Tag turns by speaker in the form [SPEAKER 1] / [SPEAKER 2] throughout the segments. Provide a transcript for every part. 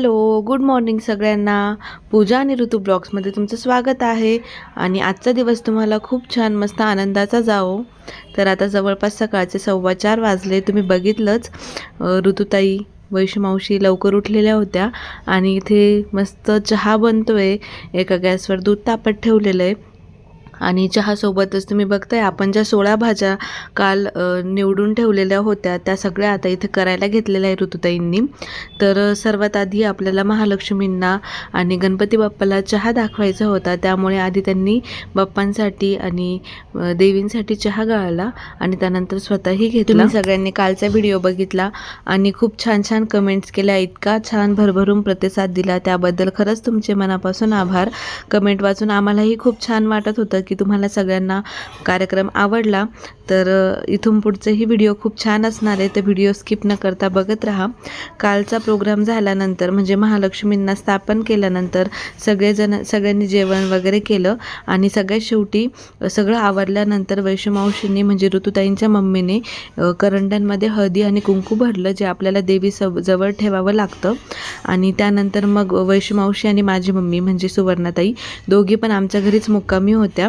[SPEAKER 1] Hello good morning सगळ्यांना. पूजा आणि ऋतू ब्लॉग्समध्ये तुमचं स्वागत आहे. आणि आजचा दिवस तुम्हाला खूप छान मस्त आनंदाचा जावो. तर आता जवळपास सकाळचे सव्वा चार वाजले. तुम्ही बघितलंच ऋतुताई वैशमावशी लवकर उठलेल्या होत्या. आणि इथे मस्त चहा बनतो आहे एका गॅसवर दूध तापत ठेवलेलं आहे. आणि चहासोबतच तुम्ही बघताय आपण ज्या सोळा भाज्या काल निवडून ठेवलेल्या होत्या त्या सगळ्या आता इथे करायला घेतलेल्या आहे ऋतुताईंनी. तर सर्वात आधी आपल्याला महालक्ष्मींना आणि गणपती बाप्पाला चहा दाखवायचा होता त्यामुळे आधी त्यांनी बाप्पांसाठी आणि देवींसाठी चहा गाळला आणि त्यानंतर स्वतःही घेतला. सगळ्यांनी कालचा व्हिडिओ बघितला आणि खूप छान छान कमेंट्स केल्या इतका छान भरभरून प्रतिसाद दिला त्याबद्दल खरंच तुमचे मनापासून आभार. कमेंट वाचून आम्हालाही खूप छान वाटत होतं की तुम्हाला सगळ्यांना कार्यक्रम आवडला तर इथून पुढचंही व्हिडिओ खूप छान असणार आहे. तर व्हिडिओ स्किप न करता बघत राहा. कालचा प्रोग्राम झाल्यानंतर म्हणजे महालक्ष्मींना स्थापन केल्यानंतर सगळेजण सगळ्यांनी जेवण वगैरे केलं आणि सगळ्यात शेवटी सगळं आवरल्यानंतर वैष्णमावशींनी म्हणजे ऋतुताईंच्या मम्मीने करंड्यांमध्ये हळदी आणि कुंकू भरलं जे आपल्याला देवी सव जवळ ठेवावं लागतं. आणि त्यानंतर मग वैष्णमावशी आणि माझी मम्मी म्हणजे सुवर्णाताई दोघी पण आमच्या घरीच मुक्कामी होत्या.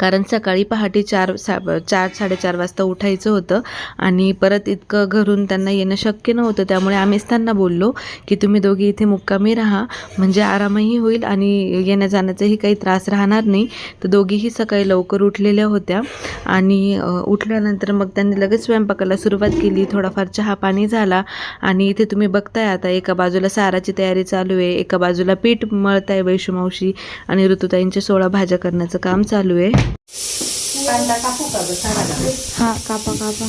[SPEAKER 1] कारण सकाळी पहाटे चार सा चार साडेचार वाजता उठायचं होतं आणि परत इतकं घरून त्यांना येणं शक्य नव्हतं. त्यामुळे आम्हीच त्यांना बोललो की तुम्ही दोघी इथे मुक्कामी राहा. म्हणजे आरामही होईल आणि येण्या जाण्याचाही काही त्रास राहणार नाही. तर दोघीही सकाळी लवकर उठलेल्या होत्या आणि उठल्यानंतर मग त्यांनी लगेच स्वयंपाकाला सुरुवात केली. थोडाफार चहा पाणी झाला आणि इथे तुम्ही बघताय आता एका बाजूला साराची तयारी चालू आहे एका बाजूला पीठ मळत आहे वैशुमावशी आणि ऋतुताईंच्या सोळा भाज्या करण्याचं काम चालू आहे.
[SPEAKER 2] हा कापा कापा.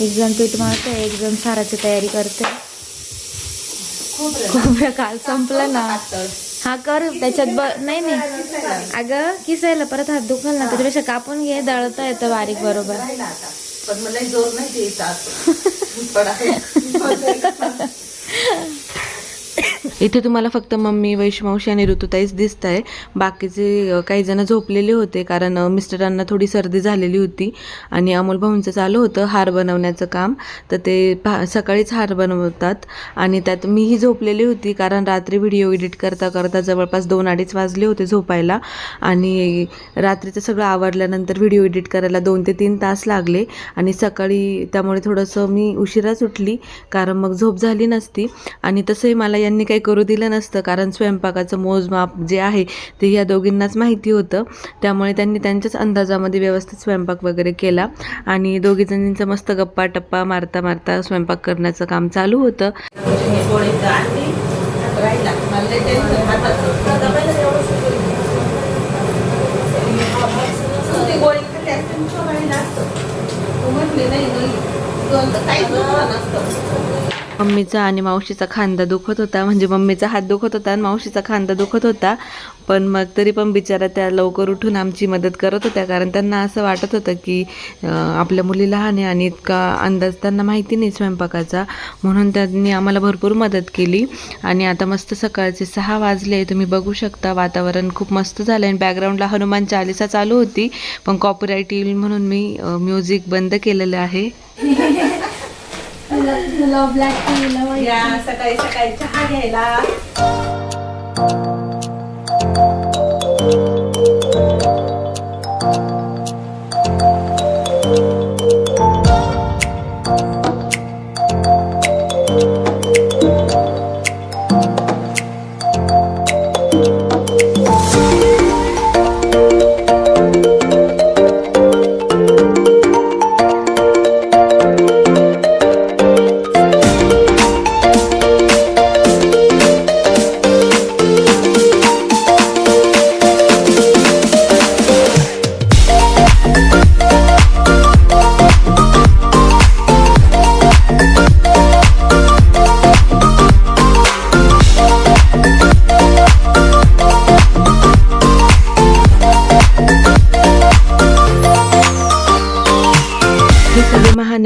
[SPEAKER 2] एक जण पीठ मळते एक जण साराची तयारी करते. खोबरं. काल संपलं ना. हा कर त्याच्यात ब नाही नाही. अगं किसायला परत हात दुखल ना त्याच्यापेक्षा कापून घे दळता येतं बारीक बरोबर.
[SPEAKER 1] पण मला जोर नाही द्यायचा इथे तुम्हाला फक्त मम्मी वैष्णमावशी आणि ऋतुताईच दिसत आहे बाकीचे काही जण झोपलेले होते कारण मिस्टरांना थोडी सर्दी झालेली होती आणि अमोल भाऊंचं चालू होतं हार बनवण्याचं काम. तर ते पा सकाळीच हार बनवतात आणि त्यात मीही झोपलेली होती कारण रात्री व्हिडिओ एडिट करता करता जवळपास दोन अडीच वाजले होते झोपायला. आणि रात्रीचं सगळं आवरल्यानंतर व्हिडिओ एडिट करायला दोन ते तीन तास लागले आणि सकाळी त्यामुळे थोडंसं मी उशिराच उठली कारण मग झोप झाली नसती. आणि तसंही मला यांनी काही करू दिलं नसतं. कारण स्वयंपाकाचं मोजमाप जे आहे ते ह्या दोघींनाच माहिती होतं. त्यामुळे त्यांनी त्यांच्याच अंदाजामध्ये व्यवस्थित स्वयंपाक वगैरे केला. आणि दोघीजणींचं मस्त गप्पा टप्पा मारता मारता स्वयंपाक करण्याचं काम चालू होतं. मम्मीचा आणि मावशीचा खांदा दुखत होता. म्हणजे मम्मीचा हात दुखत होता आणि मावशीचा खांदा दुखत होता. पण मग तरी पण बिचारा त्या लवकर उठून आमची मदत करत होत्या. कारण त्यांना असं वाटत होतं की आपल्या मुली लहान आहे आणि इतका अंदाज त्यांना माहिती नाही स्वयंपाकाचा. म्हणून त्यांनी आम्हाला भरपूर मदत केली. आणि आता मस्त सकाळचे सहा वाजले तुम्ही बघू शकता वातावरण खूप मस्त झालं आणि बॅकग्राऊंडला हनुमान चालिसा चालू होती. पण कॉपीराईट येईल म्हणून मी म्युझिक बंद केलेलं आहे. या सकाळी सकाळी चहा घ्यायला. हे सगळे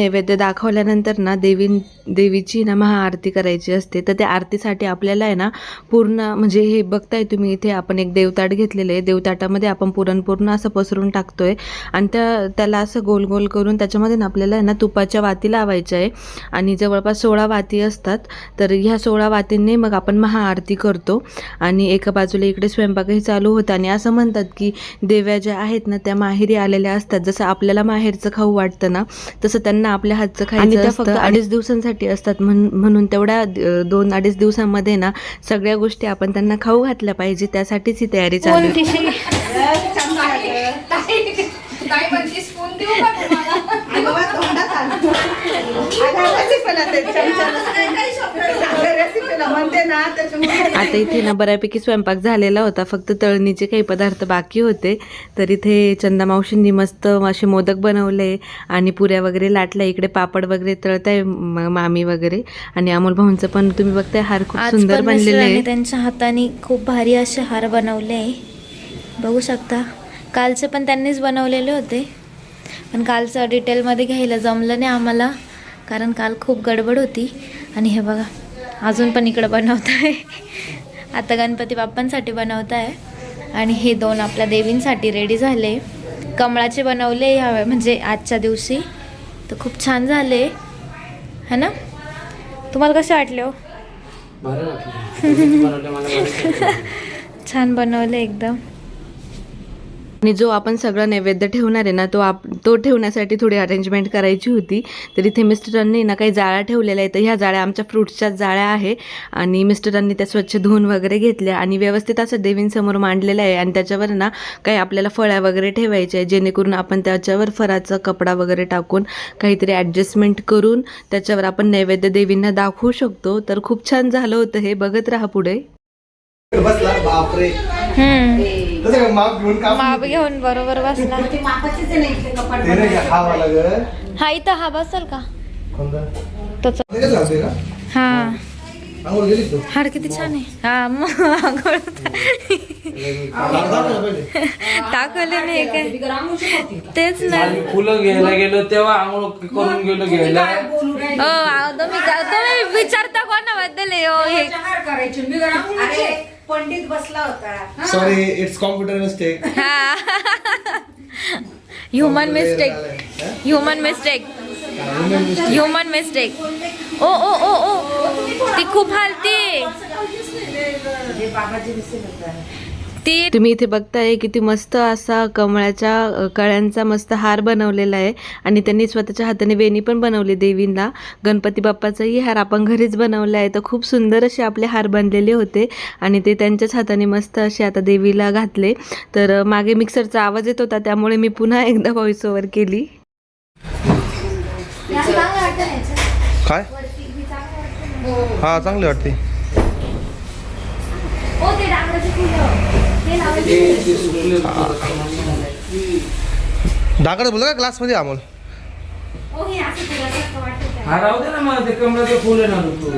[SPEAKER 1] नैवेद्य दाखवल्यानंतर ना देवी देवीची ना महाआरती करायची असते. तर त्या आरतीसाठी आपल्याला आहे ना पूर्ण म्हणजे हे बघताय तुम्ही इथे आपण एक देवताट घेतलेलं आहे. देवताटामध्ये आपण पुरणपूर्ण असं पसरून टाकतो आहे आणि त्या त्याला असं गोल गोल करून त्याच्यामध्ये ना आपल्याला आहे ना तुपाच्या वाती लावायच्या आहे. आणि जवळपास सोळा वाती असतात. तर ह्या सोळा वातींनी मग आपण महाआरती करतो. आणि एका बाजूला इकडे स्वयंपाकही चालू होता. आणि असं म्हणतात की देव्या ज्या आहेत ना त्या माहेरी आलेल्या असतात. जसं आपल्याला माहेरचं खाऊ वाटतं ना तसं त्यांना आपल्या हातचं खायचं त्या फक्त अडीच दिवसांसाठी असतात म्हण म्हणून तेवढ्या दोन अडीच दिवसांमध्ये ना सगळ्या गोष्टी आपण त्यांना खाऊ घातल्या पाहिजे त्यासाठीच ही तयारी चालू आहे. आता इथे ना बऱ्यापैकी स्वयंपाक झालेला होता. फक्त तळणीचे काही पदार्थ बाकी होते. तर इथे चंदा मावशींनी मस्त असे मोदक बनवले आणि पुऱ्या वगैरे लाटल्या. इकडे पापड वगैरे तळताय मामी वगैरे. आणि अमोल भाऊंचं पण तुम्ही बघताय हार खूप सुंदर बनलेले आहे.
[SPEAKER 2] त्यांच्या हाताने खूप भारी असे हार बनवले आहे. बघू शकता. कालचे पण त्यांनीच बनवलेले होते. पण कालचं डिटेलमध्ये घ्यायला जमलं नाही आम्हाला. कारण काल खूप गडबड होती. आणि हे बघा अजून पण इकडं बनवत आहे आता गणपती बाप्पांसाठी बनवत आहे आणि हे दोन आपल्या देवींसाठी रेडी झाले. कमळाचे बनवले ह्या म्हणजे आजच्या दिवशी. तर खूप छान झाले. है ना? तुम्हाला कसे वाटले हो. छान बनवले एकदम.
[SPEAKER 1] आणि जो आपण सगळं नैवेद्य ठेवणार आहे ना तो आप तो ठेवण्यासाठी थोडी अरेंजमेंट करायची होती. तर इथे मिस्टरांनी ना काही जाळ्या ठेवलेल्या आहेत. तर ह्या जाळ्या आमच्या फ्रूट्सच्याच जाळ्या आहे आणि मिस्टरांनी त्या स्वच्छ धुवून वगैरे घेतल्या आणि व्यवस्थित असं देवींसमोर मांडलेलं आहे. आणि त्याच्यावर ना काही आपल्याला फळ्या वगैरे ठेवायच्या आहे जेणेकरून आपण त्याच्यावर फराचा कपडा वगैरे टाकून काहीतरी ॲडजस्टमेंट करून त्याच्यावर आपण नैवेद्य देवींना दाखवू शकतो. तर खूप छान झालं होतं हे. बघत राहा पुढे.
[SPEAKER 3] बसला. बापरे. तसं काय माप घेऊन काम
[SPEAKER 2] माप घेऊन बरोबर बसला.
[SPEAKER 3] ते नाही का हा वाला ग?
[SPEAKER 2] हा इथं हा बसल का?
[SPEAKER 3] कोणता?
[SPEAKER 2] तोच
[SPEAKER 3] ते कसं लावते का
[SPEAKER 2] हा.
[SPEAKER 3] आंघोळ गेली तू?
[SPEAKER 2] हाड किती छान आहे. हा मग आंघोळ टाकले नाही काय? तेच ना.
[SPEAKER 4] आम्ही फुलं घ्यायला गेलो तेव्हा आंघोळ करून गेलो घ्यायला.
[SPEAKER 2] ओ आ, तुम्ही विचारता कोणाबद्दल आहे? ओ हे
[SPEAKER 5] पंडित बसला होता.
[SPEAKER 3] सॉरी इट्स कॉम्प्युटर मिस्टेक
[SPEAKER 2] हा. Human mistake human mistake human mistake ओ ओ ओ ओ. ती खूप हालती. ती
[SPEAKER 1] तुम्ही इथे बघताय किती मस्त असा कमळाच्या कळ्यांचा मस्त हार बनवलेला आहे. आणि त्यांनी स्वतःच्या हाताने वेणी पण बनवली देवींना. गणपती बाप्पाचाही हार आपण घरीच बनवला आहे. तर खूप सुंदर असे आपले हार बनलेले होते. आणि ते त्यांच्याच हाताने मस्त असे आता देवीला घातले. तर मागे मिक्सरचा आवाज येत होता. त्यामुळे मी पुन्हा एकदा व्हॉइस ओव्हर केली.
[SPEAKER 3] काय? हा चांगली वाटते. डाकड बोल का ग्लासमध्ये अमोल?
[SPEAKER 4] हा राहू दे ना मग ते कमळाचं फुल आहे ना तू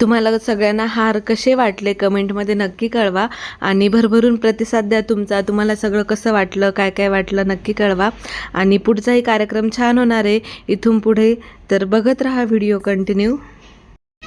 [SPEAKER 1] तुम्हाला सगळ्यांना हार कसे वाटले कमेंटमध्ये नक्की कळवा आणि भरभरून प्रतिसाद द्या तुमचा. तुम्हाला सगळं कसं वाटलं काय काय वाटलं नक्की कळवा. आणि पुढचाही कार्यक्रम छान होणार आहे. इथून पुढे तर बघत राहा व्हिडिओ कंटिन्यू.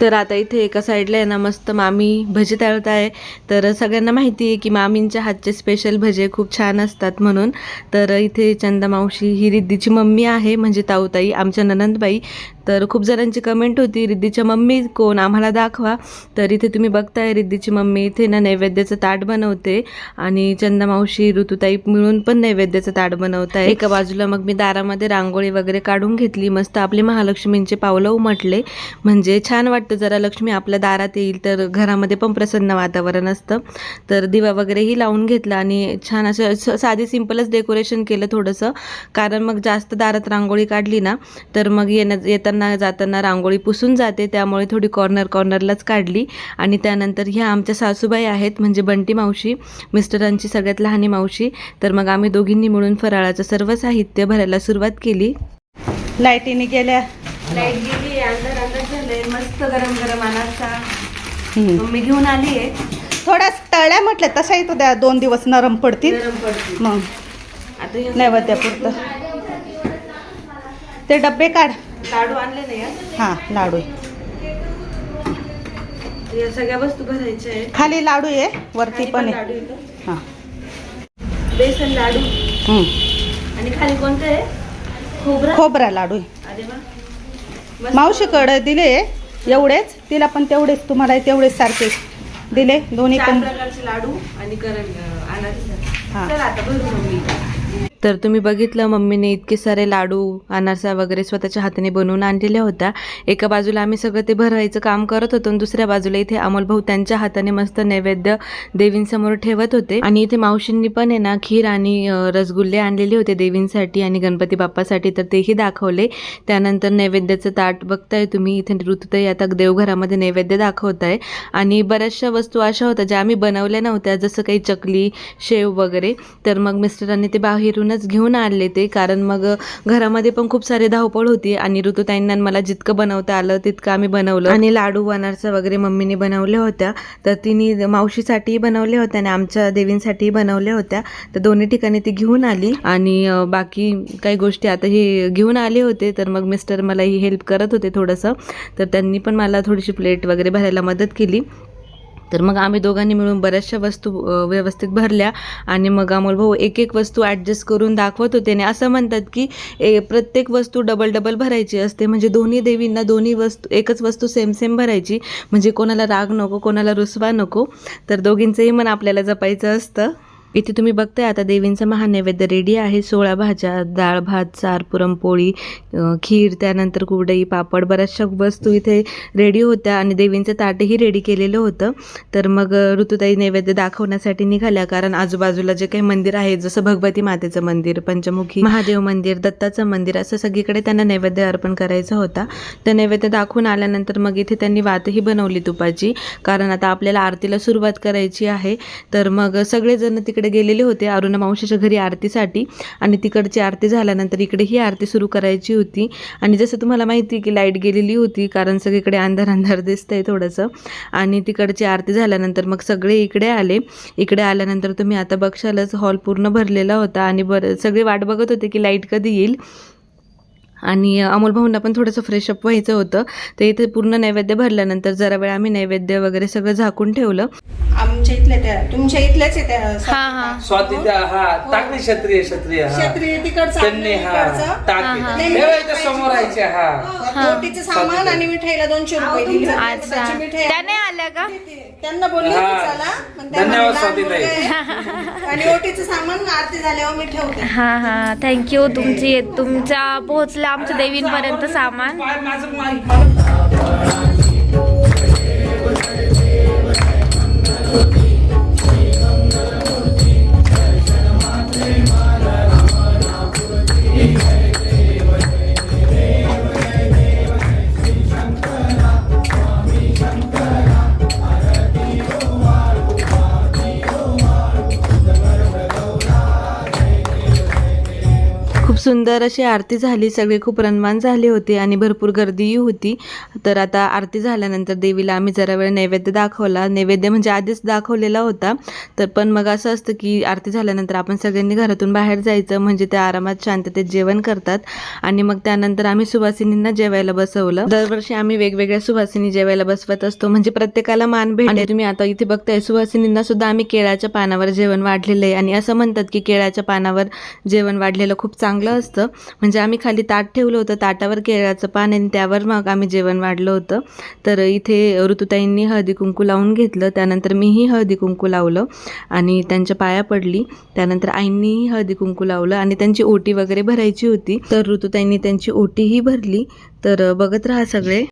[SPEAKER 1] तर आता इथे एका साईडला आहे ना मस्त मामी भजे तळत आहे. तर सगळ्यांना माहिती आहे की मामींच्या हातचे स्पेशल भजे खूप छान असतात म्हणून. तर इथे चंदा मावशी ही रिद्धीची मम्मी आहे म्हणजे ताऊताई आमच्या ननंदबाई. तर खूप जणांची कमेंट होती रिद्धीच्या मम्मी कोण आम्हाला दाखवा. तर इथे तुम्ही बघताय रिद्धीची मम्मी इथे ना नैवेद्याचं ताट बनवते आणि चंदा मावशी ऋतुताई मिळून पण नैवेद्याचं ताट बनवत आहे एका बाजूला मग मी दारामध्ये रांगोळी वगैरे काढून घेतली. मस्त आपली महालक्ष्मींचे पावलं उमटले. म्हणजे छान वाटतं जरा लक्ष्मी आपल्या दारात येईल तर घरामध्ये पण प्रसन्न वातावरण असतं. तर दिवा वगैरेही लावून घेतला आणि छान असं साधी सिंपलच डेकोरेशन केलं थोडंसं. कारण मग जास्त दारात रांगोळी काढली ना तर मग येण्या येताना जाताना रांगोळी पुसून जाते. त्यामुळे थोडी कॉर्नर कॉर्नरलाच काढली. आणि त्यानंतर ह्या आमच्या सासूबाई आहेत म्हणजे बंटी मावशी मिस्टरांची सगळ्यात लहानी मावशी. तर मग आम्ही दोघींनी मिळून फराळाचं सर्व साहित्य भरायला सुरुवात केली.
[SPEAKER 5] लाईटीने गेल्या
[SPEAKER 1] लाइट गेली अंधार अंधार झालंय. मस्त गरम गरम मम्मी घेऊन आली आहे.
[SPEAKER 5] थोड्या तळ्या म्हटल्या तशाही तो द्या दोन दिवस नरम पडतील. मग.
[SPEAKER 1] आता
[SPEAKER 5] नैवेद्यापुरतं. ते डब्बे काढ.
[SPEAKER 1] लाडू आणले नाही
[SPEAKER 5] हा? लाडू.
[SPEAKER 1] या सगळ्या वस्तू भरायच्या आहेत.
[SPEAKER 5] खाली लाडू आहे वरती पण आहे
[SPEAKER 1] लाडू आहे
[SPEAKER 5] हा.
[SPEAKER 1] बेसन लाडू. आणि खाली कोणतं आहे? खोबरं?
[SPEAKER 5] खोबरा लाडू आहे
[SPEAKER 1] अरे वा.
[SPEAKER 5] मावशीकडे दिले एवढेच. तिला पण तेवढेच तुम्हाला तेवढेच सारखे दिले. दोन्ही
[SPEAKER 1] चार
[SPEAKER 5] पण.
[SPEAKER 1] प्रकारचे लाडू आणि करण अनारसा
[SPEAKER 5] हा.
[SPEAKER 1] चला आता भरू मम्मी तर तुम्ही बघितलं मम्मीने इतके सारे लाडू अनारसा वगैरे स्वतःच्या हाताने बनवून आणलेल्या होत्या. एका बाजूला आम्ही सगळं ते भरवायचं काम करत होतो आणि दुसऱ्या बाजूला इथे अमोल भाऊ त्यांच्या हाताने मस्त नैवेद्य देवींसमोर ठेवत होते. आणि इथे मावशींनी पण आहे ना खीर आणि रसगुल्ले आणलेले होते देवींसाठी आणि गणपती बाप्पासाठी तर तेही दाखवले. त्यानंतर नैवेद्याचं ताट बघताय तुम्ही इथे ऋतुताई आता देवघरामध्ये नैवेद्य दाखवत आहे आणि बऱ्याचशा वस्तू अशा होत्या ज्या आम्ही बनवल्या नव्हत्या जसं काही चकली शेव वगैरे. तर मग मिस्टरांनी ते बाहेरून बाहेरूनच घेऊन आणले ते. कारण मग घरामध्ये पण खूप सारे धावपळ होती आणि ऋतुताईंना मला जितकं बनवता आलं तितकं आम्ही बनवलं. आणि लाडू अनारसा वगैरे मम्मीने बनवल्या होत्या. तर तिने मावशीसाठीही बनवल्या होत्या आणि आमच्या देवींसाठीही बनवल्या होत्या. तर दोन्ही ठिकाणी ती घेऊन आली. आणि बाकी काही गोष्टी आता हे घेऊन आले होते. तर मग मिस्टर मला ही हेल्प करत होते थोडंसं. तर त्यांनी पण मला थोडीशी प्लेट वगैरे भरायला मदत केली. तर मग आम्ही दोघांनी मिळून बऱ्याचशा वस्तू व्यवस्थित भरल्या आणि मग अमोल भाऊ एक एक वस्तू ॲडजस्ट करून दाखवत होते. आणि असं म्हणतात की ए प्रत्येक वस्तू डबल डबल भरायची असते. म्हणजे दोन्ही देवींना दोन्ही वस्तू एकच वस्तू सेम सेम भरायची. म्हणजे कोणाला राग नको कोणाला रुसवा नको. तर दोघींचंही मन आपल्याला जपायचं असतं. इथे तुम्ही बघताय आता देवींचं महानैवेद्य रेडी आहे. सोळा भाज्या डाळ भात चार पुरणपोळी खीर त्यानंतर कुरडई पापड बऱ्याचशा वस्तू इथे रेडी होत्या आणि देवींचं ताटही रेडी केलेलं होतं. तर मग ऋतुताई नैवेद्य दाखवण्यासाठी निघाल्या कारण आजूबाजूला जे काही मंदिर आहे जसं भगवती मातेचं मंदिर पंचमुखी महादेव मंदिर दत्ताचं मंदिर असं सगळीकडे त्यांना नैवेद्य अर्पण करायचा होता. तर नैवेद्य दाखवून आल्यानंतर मग इथे त्यांनी वातही बनवली तुपाची कारण आता आपल्याला आरतीला सुरुवात करायची आहे. तर मग सगळेजण तिकडे गेलेले होते अरुणा मावशीच्या घरी आरतीसाठी. आणि तिकडची आरती झाल्यानंतर इकडे ही आरती सुरू करायची होती. आणि जसं तुम्हाला माहिती आहे की लाइट गेलेली होती कारण सगळीकडे अंधार अंधार दिसतंय थोडंसं. आणि तिकडची आरती झाल्यानंतर मग सगळे इकडे आले. इकडे आल्यानंतर तुम्ही आता बघशालच हॉल पूर्ण भरलेला होता. आणि बरं सगळे वाट बघत होते की लाइट कधी येईल. आणि अमोल भाऊंना पण थोडंसं फ्रेशअप व्हायचं होतं. ते इथे पूर्ण नैवेद्य भरल्यानंतर जरा वेळ आम्ही नैवेद्य वगैरे सगळं झाकून ठेवलं.
[SPEAKER 5] आमच्या इथल्या त्या तुमच्या इथल्याच आहे त्या
[SPEAKER 2] हा हा.
[SPEAKER 4] स्वाती त्या हा टाकली क्षत्रिय क्षत्रिय हा.
[SPEAKER 5] क्षत्रिय तिकडचं
[SPEAKER 4] त्यांनी हा
[SPEAKER 5] इकडचं.
[SPEAKER 4] टाकली ठेवायच्या समोर हा.
[SPEAKER 5] रोटीचं सामान आणि मिठाईला दोनशे रुपये दिले. होते.
[SPEAKER 2] अच्छा.
[SPEAKER 5] त्याची मिठाई.
[SPEAKER 2] त्याने आल्या का?
[SPEAKER 5] त्यांना बोलले
[SPEAKER 4] हा.
[SPEAKER 5] चला.
[SPEAKER 4] धन्यवाद
[SPEAKER 5] आहे. आणि ओटीचं सामान आरती झाल्यावर मी ठेवते.
[SPEAKER 2] हा हा. थँक्यू तुमची तुमच्या पोहोचलं आमच्या देवींपर्यंत सामान.
[SPEAKER 1] सुंदर अशी आरती झाली. सगळे खूप रनमान झाले होते आणि भरपूर गर्दीही होती. तर आता आरती झाल्यानंतर देवीला आम्ही जरा वेळ नैवेद्य दाखवला. नैवेद्य म्हणजे आधीच दाखवलेला होता. तर पण मग असं असतं की आरती झाल्यानंतर आपण सगळ्यांनी घरातून बाहेर जायचं. म्हणजे ते आरामात शांततेत जेवण करतात. आणि मग त्यानंतर आम्ही सुवासिनींना जेवायला बसवलं. दरवर्षी आम्ही वेगवेगळ्या सुवासिनी जेवायला बसवत असतो. म्हणजे प्रत्येकाला मान भेट आणि तुम्ही आता इथे बघताय सुवासिनींना सुद्धा आम्ही केळाच्या पानावर जेवण वाढलेलं आहे. आणि असं म्हणतात की केळाच्या पानावर जेवण वाढलेलं खूप चांगलं असतं. म्हणजे आम्ही खाली ताट ठेवलं होतं ताटावर केळाचं पान आणि त्यावर मग आम्ही जेवण वाढलं होतं. तर इथे ऋतुताईंनी हळदी कुंकू लावून घेतलं त्यानंतर मीही हळदी कुंकू लावलं आणि त्यांच्या पाया पडली. त्यानंतर आईंनीही हळदी कुंकू लावलं आणि त्यांची ओटी वगैरे भरायची होती. तर ऋतुताईंनी त्यांची ओटीही भरली. तर बघत राहा सगळे.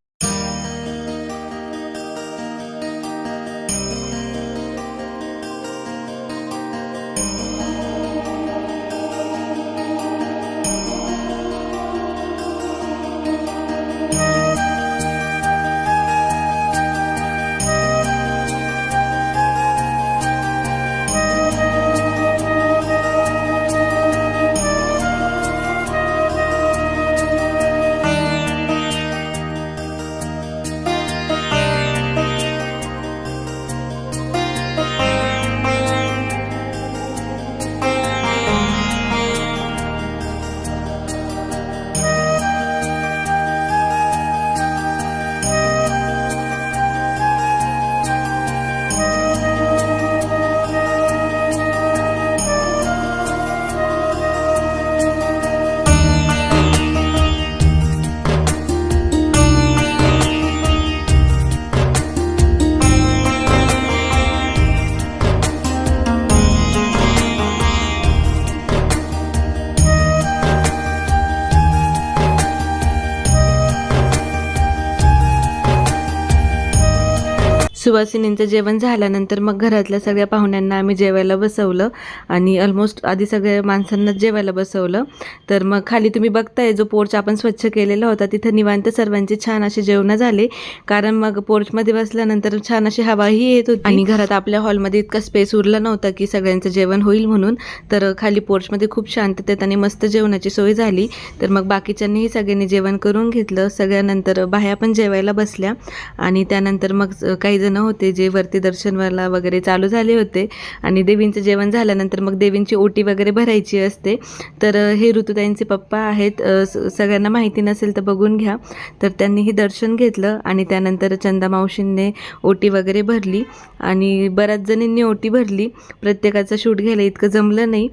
[SPEAKER 1] सुवासिनींचं जेवण झाल्यानंतर मग घरातल्या सगळ्या पाहुण्यांना आम्ही जेवायला बसवलं आणि ऑलमोस्ट आधी सगळ्या माणसांनाच जेवायला बसवलं. तर मग खाली तुम्ही बघताय जो पोर्च आपण स्वच्छ केलेला होता तिथं निवांत सर्वांचे छान असे जेवणं झाले. कारण मग पोर्चमध्ये बसल्यानंतर छान अशी हवाही येत होती. आणि घरात आपल्या हॉलमध्ये इतका स्पेस उरला नव्हता की सगळ्यांचं जेवण होईल म्हणून. तर खाली पोर्चमध्ये खूप शांततेत आणि मस्त जेवणाची सोय झाली. तर मग बाकीच्यांनीही सगळ्यांनी जेवण करून घेतलं. सगळ्यानंतर बाह्या पण जेवायला बसल्या. आणि त्यानंतर मग काही जण होते जे वरती दर्शनवाला वगैरे चालू झाले होते आणि देवींचं जेवण झाल्यानंतर मग देवींची ओटी वगैरे भरायची असते. तर हे ऋतुताईंचे पप्पा आहेत स- सगळ्यांना माहिती नसेल तर बघून घ्या. तर त्यांनी हे दर्शन घेतलं आणि त्यानंतर चंदा मावशींनी ओटी वगैरे भरली आणि बऱ्याच जणींनी ओटी भरली. प्रत्येकाचं शूट घ्यायला इतकं जमलं नाही.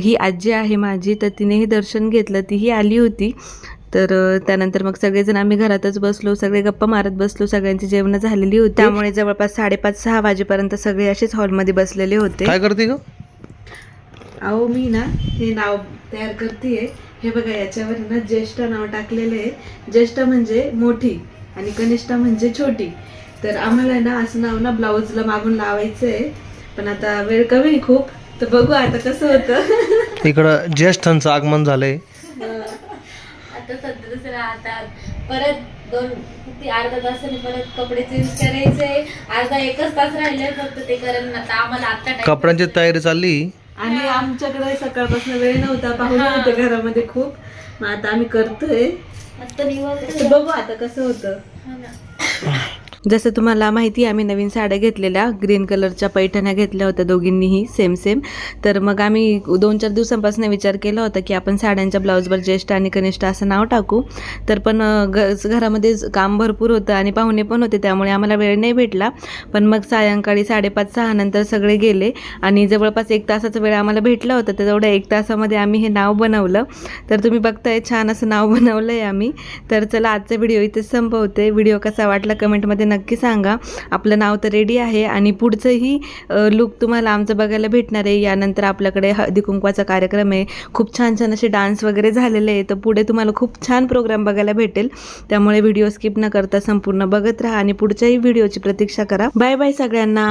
[SPEAKER 1] ही आजी आहे माझी तर तिनेही दर्शन घेतलं तीही आली होती. तर त्यानंतर मग सगळेजण आम्ही घरातच बसलो सगळे गप्पा मारत बसलो सगळ्यांची जेवणं झालेली होती. त्यामुळे जवळपास साडेपाच सहा वाजेपर्यंत सगळे असेच हॉलमध्ये बसलेले होते.
[SPEAKER 3] काय करते ग?
[SPEAKER 1] अहो मी ना हे नाव तयार करतेय. हे बघा याच्यावर ना ज्येष्ठ नाव टाकलेलं आहे. ज्येष्ठ म्हणजे मोठी आणि कनिष्ठ म्हणजे छोटी. तर आम्हाला ना असं नाव ना ब्लाऊजला मागून लावायचं आहे पण आता वेळ कमी खूप. तर बघू आता कसं होतं.
[SPEAKER 3] इकडं ज्येष्ठांचं आगमन झालंय.
[SPEAKER 2] आता सध्या दुसरं आता परत दोन किती अर्धा तासाने परत कपडे चेंज करायचे. अर्धा एकच तास राहिले फक्त ते कारण आता आम्हाला आता time
[SPEAKER 3] कपड्यांची तयारी चालली?
[SPEAKER 1] आणि आमच्याकडे सकाळपासून वेळ नव्हता. पाहुणे होते घरामध्ये खूप. मग आता आम्ही करतोय.
[SPEAKER 2] आता निवांत.
[SPEAKER 1] तर बघू आता कसं होतं. जसं तुम्हाला माहिती आहे आम्ही नवीन साड्या घेतलेल्या ग्रीन कलरच्या पैठण्या घेतल्या होत्या दोघींनीही सेम सेम तर मग आम्ही दोन चार दिवसांपासून विचार केला होता की आपण साड्यांच्या ब्लाऊजवर ज्येष्ठ आणि कनिष्ठ असं नाव टाकू. तर पण घरामध्ये काम भरपूर होतं आणि पाहुणे पण होते त्यामुळे आम्हाला वेळ नाही भेटला. पण मग सायंकाळी साडेपाच सहा नंतर सगळे गेले आणि जवळपास एक तासाचा वेळ आम्हाला भेटला होता तर तेवढ्या एक तासामध्ये आम्ही हे नाव बनवलं. तर तुम्ही बघताय छान असं नाव बनवलं आहे आम्ही. तर चला आजचा व्हिडिओ इथे संपवते. व्हिडिओ कसा वाटला कमेंटमध्ये नक्की सांगा. आपलं नाव तर रेडी आहे आणि पुढचंही लुक तुम्हाला आमचं बघायला भेटणार आहे. यानंतर आपल्याकडे हळदी कुंकवाचा कार्यक्रम आहे. खूप छान छान असे डान्स वगैरे झालेले आहे. तर पुढे तुम्हाला खूप छान प्रोग्राम बघायला भेटेल. त्यामुळे व्हिडिओ स्किप न करता संपूर्ण बघत राहा आणि पुढच्याही व्हिडिओची प्रतीक्षा करा. बाय बाय सगळ्यांना.